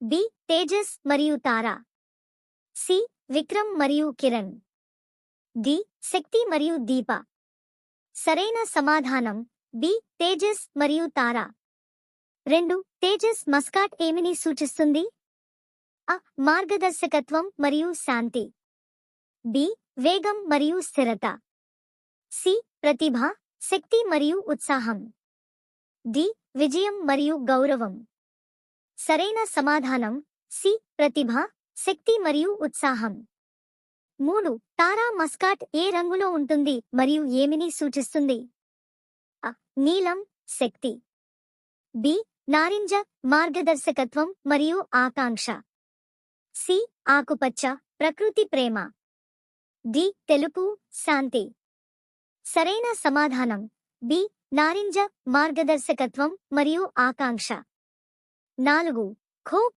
B. Tejas మరియు తారా. C. Vikram మరియు Kiran. D. శక్తి మరియు దీప. సరైన సమాధానం బి. తేజస్ మరియు తారా. రెండు. తేజస్ మస్కాట్ ఏమిని సూచిస్తుంది? అ. మార్గదర్శకత్వం మరియు శాంతి. బి. వేగం మరియు స్థిరత. సి. ప్రతిభ శక్తి మరియు ఉత్సాహం. డి. విజయం మరియు గౌరవం. సరైన సమాధానం సి ప్రతిభ శక్తి మరియు ఉత్సాహం. మూడు తారా మస్కాట్ ఏ రంగులో ఉంటుంది మరియు ఏమిని సూచిస్తుంది? అ నీలం శక్తి. బి నారింజ మార్గదర్శకత్వం మరియు ఆకాంక్ష. సి ఆకుపచ్చ ప్రకృతి ప్రేమ. డి తెలుపు శాంతి. సరైన సమాధానం. బి నారింజ మార్గదర్శకత్వం మరియు ఆకాంక్ష. నాలుగు ఖో